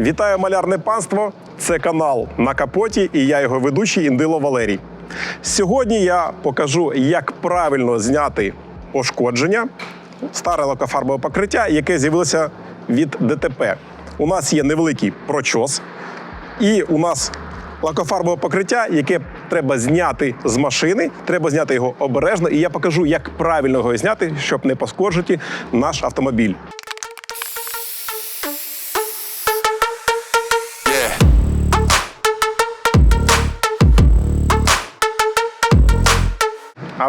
Вітаю малярне панство! Це канал на капоті і я його ведучий Індило Валерій. Сьогодні я покажу, як правильно зняти пошкодження старе лакофарбове покриття, яке з'явилося від ДТП. У нас є невеликий прочос, і у нас лакофарбове покриття, яке треба зняти з машини. Треба зняти його обережно, і я покажу, як правильно його зняти, щоб не пошкоджити наш автомобіль.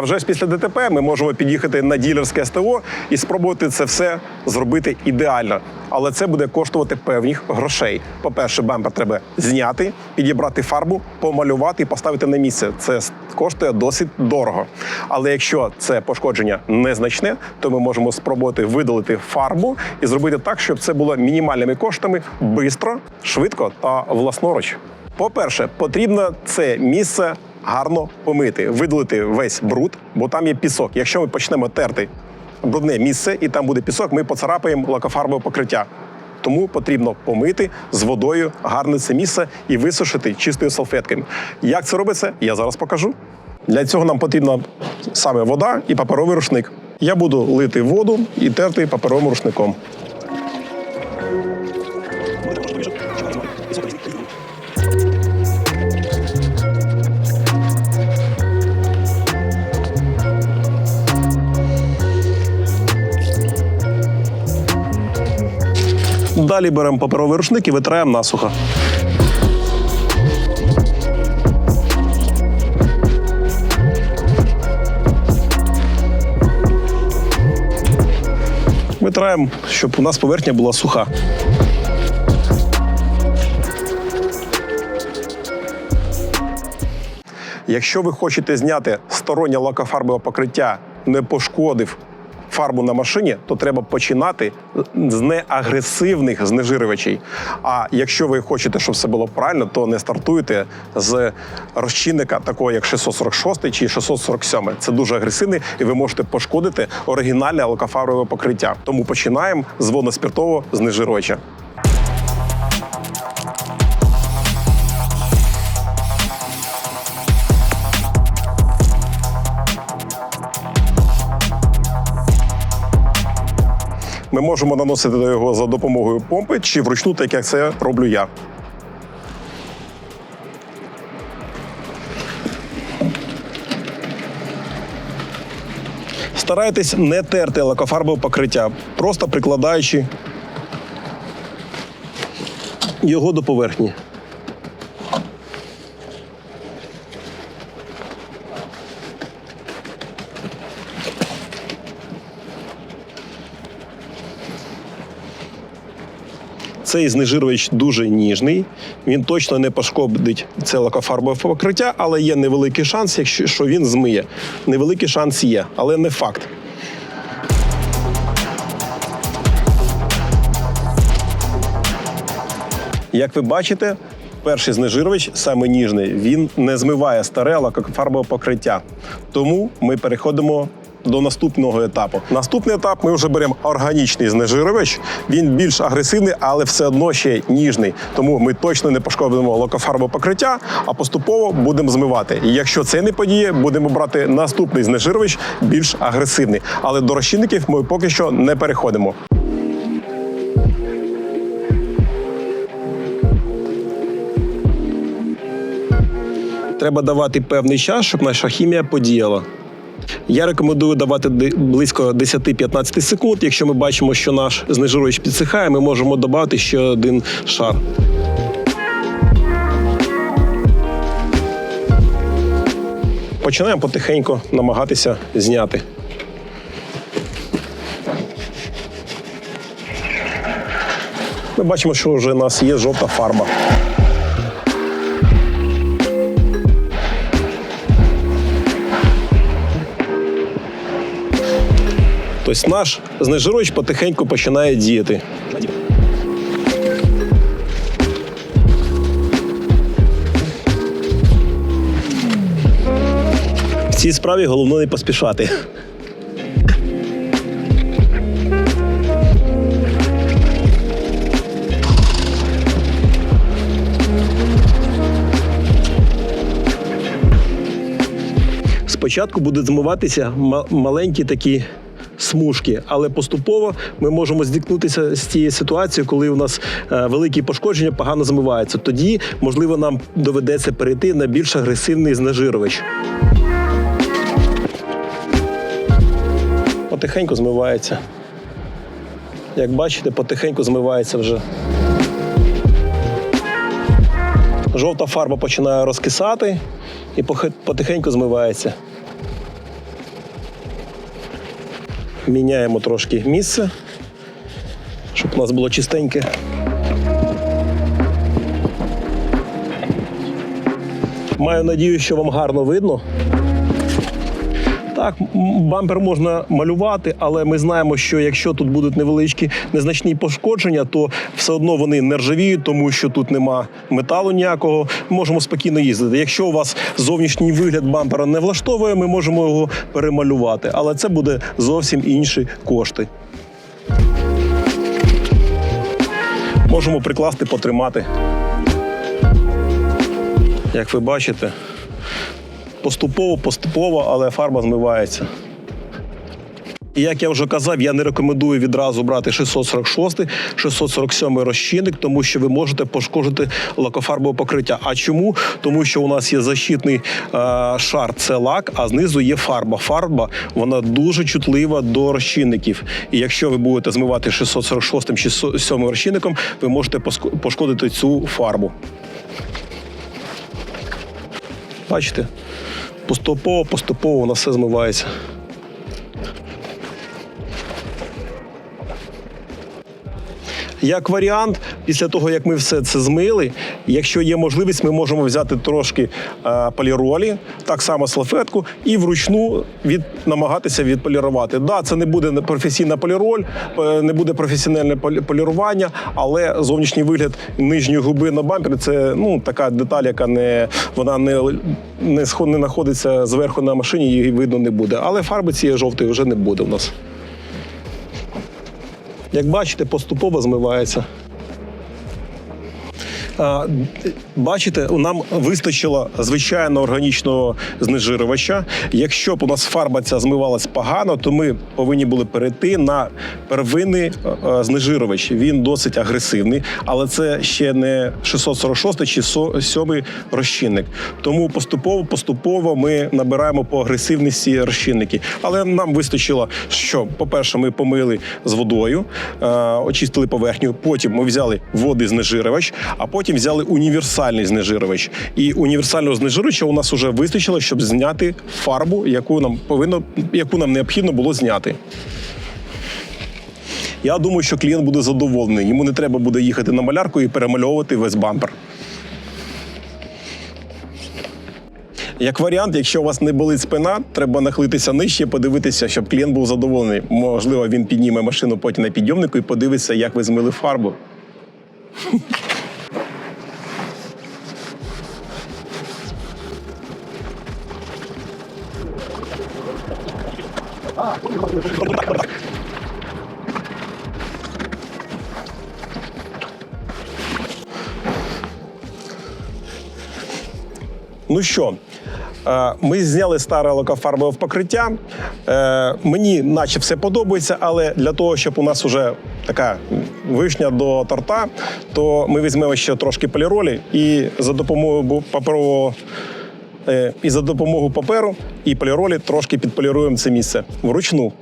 Вже ж після ДТП ми можемо під'їхати на ділерське СТО і спробувати це все зробити ідеально. Але це буде коштувати певних грошей. По-перше, бампер треба зняти, підібрати фарбу, помалювати і поставити на місце. Це коштує досить дорого. Але якщо це пошкодження незначне, то ми можемо спробувати видалити фарбу і зробити так, щоб це було мінімальними коштами, швидко, швидко та власноруч. По-перше, потрібно це місце гарно помити, видалити весь бруд, бо там є пісок. Якщо ми почнемо терти брудне місце і там буде пісок, ми поцарапаємо лакофарбове покриття. Тому потрібно помити з водою гарне це місце і висушити чистою салфеткою. Як це робиться, я зараз покажу. Для цього нам потрібна саме вода і паперовий рушник. Я буду лити воду і терти паперовим рушником. Далі беремо паперовий рушник і витираємо насухо. Витираємо, щоб у нас поверхня була суха. Якщо ви хочете зняти стороннє лакофарбове покриття, не пошкодив фарбу на машині, то треба починати з неагресивних знежирювачів. А якщо ви хочете, щоб все було правильно, то не стартуйте з розчинника, такого як 646 чи 647. Це дуже агресивний, і ви можете пошкодити оригінальне лакофарбове покриття. Тому починаємо з водоспіртового знежирювача. Ми можемо наносити до його за допомогою помпи чи вручну, так як це роблю я. Старайтесь не терти лакофарбове покриття, просто прикладаючи його до поверхні. Цей знежирювач дуже ніжний. Він точно не пошкодить це лакофарбове покриття, але є невеликий шанс, якщо що він змиє. Невеликий шанс є, але не факт. Як ви бачите, перший знежирювач, саме ніжний, він не змиває старе лакофарбове покриття. Тому ми переходимо до наступного етапу. Наступний етап ми вже беремо органічний знежирювач. Він більш агресивний, але все одно ще ніжний. Тому ми точно не пошкодимо лакофарбове покриття, а поступово будемо змивати. І якщо це не подіє, будемо брати наступний знежирювач, більш агресивний. Але до розчинників ми поки що не переходимо. Треба давати певний час, щоб наша хімія подіяла. Я рекомендую давати близько 10-15 секунд. Якщо ми бачимо, що наш знежируючий підсихає, ми можемо додати ще один шар. Починаємо потихеньку намагатися зняти. Ми бачимо, що вже у нас є жовта фарба. Ось наш знежируч потихеньку починає діяти. В цій справі головне не поспішати. Спочатку будуть змиватися маленькі такі смужки, але поступово ми можемо зіткнутися з тією ситуацією, коли у нас е, великі пошкодження погано змиваються. Тоді, можливо, нам доведеться перейти на більш агресивний знежирювач. Потихеньку змивається. Як бачите, потихеньку змивається вже. Жовта фарба починає розкисати і потихеньку змивається. Міняємо трошки місце, щоб у нас було чистеньке. Маю надію, що вам гарно видно. Так, бампер можна малювати, але ми знаємо, що якщо тут будуть невеличкі незначні пошкодження, то все одно вони не ржавіють, тому що тут нема металу ніякого. Можемо спокійно їздити. Якщо у вас зовнішній вигляд бампера не влаштовує, ми можемо його перемалювати, але це буде зовсім інші кошти. Можемо прикласти, потримати. Як ви бачите, поступово, поступово, але фарба змивається. І як я вже казав, я не рекомендую відразу брати 646, 647 розчинник, тому що ви можете пошкодити лакофарбове покриття. А чому? Тому що у нас є защитний е, шар, це лак, а знизу є фарба. Фарба вона дуже чутлива до розчинників. І якщо ви будете змивати 646 чи 607 розчинником, ви можете пошкодити цю фарбу. Бачите? Поступово, поступово нас все змивається. Як варіант, після того як ми все це змили, якщо є можливість, ми можемо взяти трошки е, поліролі, так само салфетку, і вручну від намагатися відполірувати. Да, це не буде професійна поліроль, е, не буде професіональне полі- полірування, але зовнішній вигляд нижньої губи на бампері це ну така деталь, яка не вона не, не знаходиться зверху на машині, її видно не буде. Але фарби цієї жовтої вже не буде у нас. Як бачите, поступово змивається. Бачите, нам вистачило звичайного органічного знежирювача. Якщо б у нас фарба ця змивалась погано, то ми повинні були перейти на первинний е, е, знежирювач. Він досить агресивний, але це ще не 646 чи 7 розчинник. Тому поступово, поступово ми набираємо по агресивності розчинники. Але нам вистачило, що, по-перше, ми помили з водою, е, очистили поверхню. Потім ми взяли води знежирювач, а потім взяли універсальний знежирювач. І універсального знежирювача у нас вже вистачило, щоб зняти фарбу, яку нам повинно, яку нам необхідно було зняти. Я думаю, що клієнт буде задоволений. Йому не треба буде їхати на малярку і перемальовувати весь бампер. Як варіант, якщо у вас не болить спина, треба нахилитися нижче, подивитися, щоб клієнт був задоволений. Можливо, він підніме машину потім на підйомнику і подивиться, як ви змили фарбу. Ну що, е, ми зняли старе лакофарбове покриття. Е, Мені наче все подобається, але для того, щоб у нас вже така вишня до торта, то ми візьмемо ще трошки поліролі і за допомогою паперового. Е, І за допомогою паперу і поліролі трошки підполіруємо це місце вручну.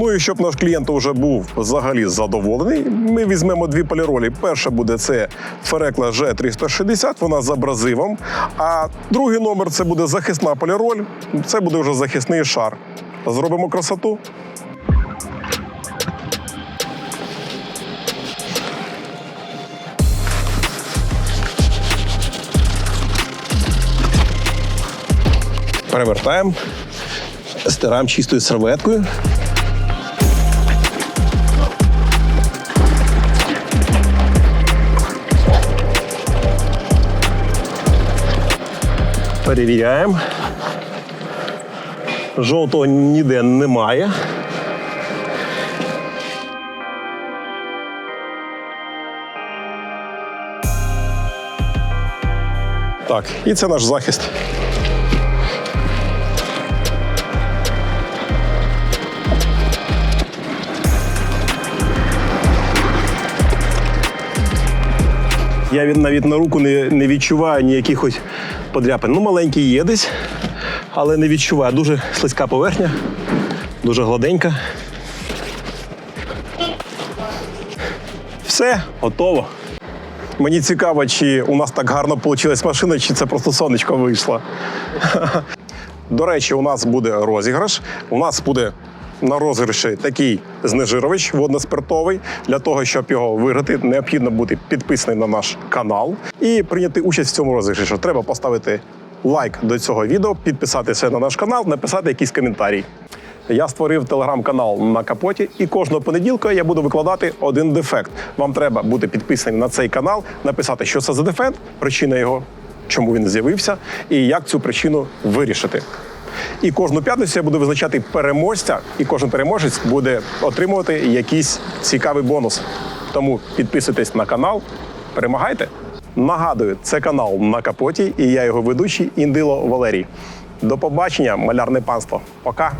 Ну і щоб наш клієнт вже був взагалі задоволений, ми візьмемо дві поліролі. Перша буде це Ферекла G360, вона з абразивом. А другий номер це буде захисна поліроль, це буде вже захисний шар. Зробимо красоту. перевертаємо, стираємо чистою серветкою. Перевіряємо. Жовтого ніде немає. Так, і це наш захист. Я навіть на руку не, не відчуваю ніяких ось подряпин. Ну, маленький є десь, але не відчуваю. Дуже слизька поверхня, дуже гладенька. Все, готово. Мені цікаво, чи у нас так гарно вийшла машина, чи це просто сонечко вийшло. До речі, у нас буде розіграш. У нас буде на розіграші такий знежирович водноспиртовий. Для того, щоб його виграти, необхідно бути підписаним на наш канал і прийняти участь в цьому розіграші. Треба поставити лайк до цього відео, підписатися на наш канал, написати якийсь коментарій. Я створив телеграм-канал на капоті, і кожного понеділка я буду викладати один дефект. Вам треба бути підписаним на цей канал, написати, що це за дефект, причина його, чому він з'явився, і як цю причину вирішити. І кожну п'ятницю я буду визначати переможця, і кожен переможець буде отримувати якийсь цікавий бонус. Тому підписуйтесь на канал, перемагайте. Нагадую, це канал на капоті, і я його ведучий Індило Валерій. До побачення, малярне панство. Пока.